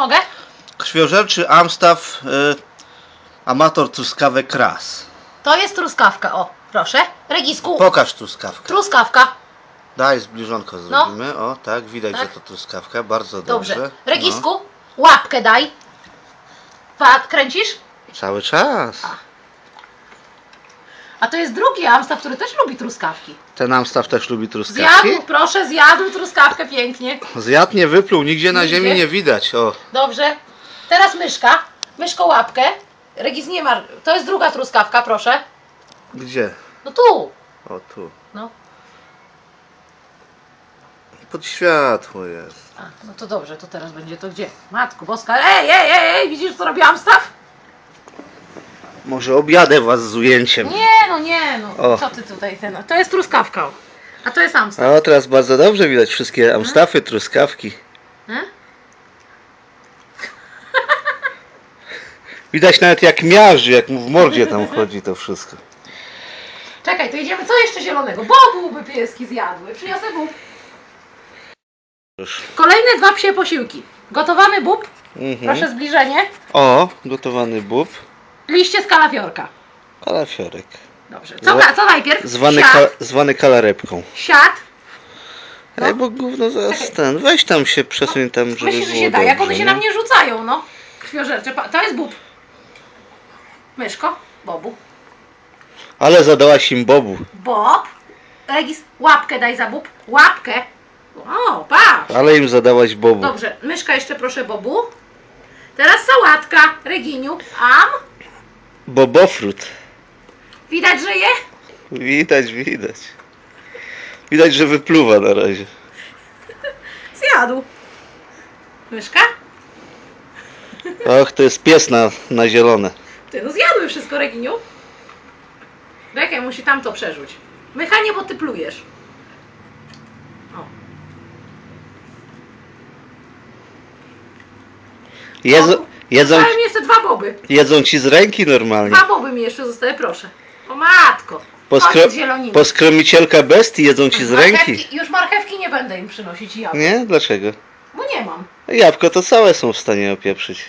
mogę? Krwiożerczy Amstaff y, Amator truskawek ras. To jest truskawka, o, proszę. Regisku, Pokaż truskawkę. truskawka. Daj zbliżonko zrobimy. O, tak, widać, Tak. że to truskawka. Bardzo Dobrze. dobrze. Regisku, łapkę daj. Pa, kręcisz? No, cały czas. A to jest drugi Amstaff, który też lubi truskawki. Ten Amstaff też lubi truskawki. Zjadł, proszę, zjadł truskawkę pięknie. Zjadł, nie wypluł, nigdzie na Nigdzie. ziemi nie widać. O, Dobrze. Teraz myszka. Myszko łapkę. Regis nie ma. To jest druga truskawka, proszę. gdzie? No tu. O, tu. No. Pod światło jest. A, no to dobrze, to teraz będzie to gdzie? Matku Boska. Ej, ej, ej, ej, widzisz co robiłam staw? Może objadę was z ujęciem. Nie, no nie, no. O. Co ty tutaj ten? To jest truskawka. o. A to jest Amstaff. O, teraz bardzo dobrze widać wszystkie Amstaffy, truskawki. E? Widać nawet jak miażdży, jak mu w mordzie tam chodzi to wszystko. Czekaj, to idziemy. Co jeszcze zielonego? Bobu by pieski zjadły. Przyniosę bób. Już. Kolejne dwa psie posiłki. Gotowany bób. Mhm. Proszę zbliżenie. O, gotowany bób. Liście z kalafiorka. Kalafiorek. Dobrze. Co, Zwa- co najpierw? Zwany, Siat. ka, zwany kalarepką. Siat. No. Ej, bo gówno zaraz Czekaj. ten. Weź tam się, przesuń tam, żeby Myślisz, że było się da? Jak dobrze, one się na mnie rzucają, no. Krwiożercze. Pa- To jest bób. Myszko. Bobu. Ale zadałaś im bobu. Bob. Regis, łapkę daj za bób. Łapkę. O, patrz. Ale im zadałaś bobu. Dobrze, myszka jeszcze proszę Bobu. Teraz sałatka. Reginiu. Am. Bobofrut. Widać, że je? Widać, widać. Widać, że wypluwa na razie. Zjadł. Myszka? Och, to jest pies na, na zielone. Ty, no zjadły wszystko, Reginiu. Czekaj, musi tamto przerzuć. Mychanie, bo ty plujesz. O. Jedzą, jedzą, mi jeszcze dwa boby. jedzą ci z ręki normalnie. Dwa boby mi jeszcze zostały, proszę. O matko. Poskro, zieloniny. poskromicielka bestii jedzą ci z ręki. Marchewki, już marchewki nie będę im przynosić jabłek, Nie? Dlaczego? bo nie mam. Jabłko to całe są w stanie opieprzyć.